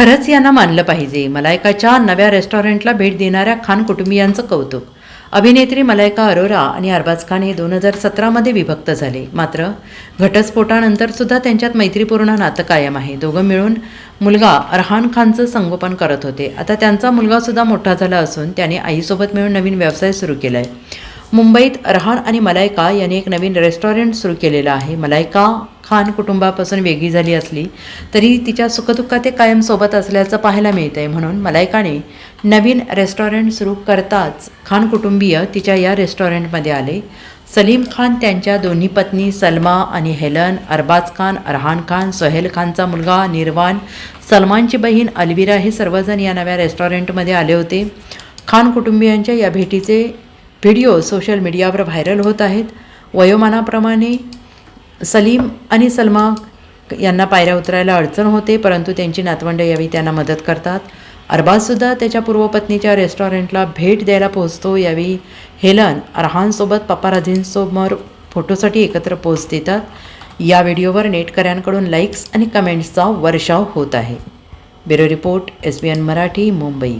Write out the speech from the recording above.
खरंच यांना मानलं पाहिजे. मलायकाच्या नव्या रेस्टॉरंटला भेट देणाऱ्या खान कुटुंबियांचं कौतुक. अभिनेत्री मलायका अरोरा आणि अरबाज खान हे दोन हजार सतरामध्ये विभक्त झाले. मात्र घटस्फोटानंतर सुद्धा त्यांच्यात मैत्रीपूर्ण नातं कायम आहे. दोघं मिळून मुलगा अरहान खानचं संगोपन करत होते. आता त्यांचा मुलगासुद्धा मोठा झाला असून त्याने आईसोबत मिळून नवीन व्यवसाय सुरू केला आहे मुंबईत अरहान आणि मलायका यांनी एक नवीन रेस्टॉरंट सुरू केलेलं आहे. मलायका खान कुटुंबापासून वेगळी झाली असली तरी तिच्या सुखदुःखात ते कायम सोबत असल्याचं पाहायला मिळतंय. म्हणून मलायकाने नवीन रेस्टॉरंट सुरू करताच खान कुटुंबीय तिच्या या रेस्टॉरंटमध्ये आले. सलीम खान त्यांच्या दोन्ही पत्नी सलमा आणि हेलन अरबाज खान अरहान खान सोहेल खानचा मुलगा निर्वाण सलमानची बहीण अलविरा हे सर्वजण या नव्या रेस्टॉरंटमध्ये आले होते. खान कुटुंबियांच्या या भेटीचे व्हिडिओ सोशल मीडियावर व्हायरल होत आहेत. वयोमानाप्रमाणे सलीम आणि सलमा यांना पायऱ्या उतरायला अडचण होते परंतु त्यांची नातवंड यावेळी त्यांना मदत करतात. अरबाजसुद्धा त्याच्या पूर्वपत्नीच्या रेस्टॉरंटला भेट द्यायला पोहोचतो. यावेळी हेलन अरहानसोबत पपाराझींसमोर फोटोसाठी एकत्र पोच देतात. या व्हिडिओवर नेटकऱ्यांकडून लाईक्स आणि कमेंट्सचा वर्षाव होत आहे. Bureau report S B N Marathi Mumbai.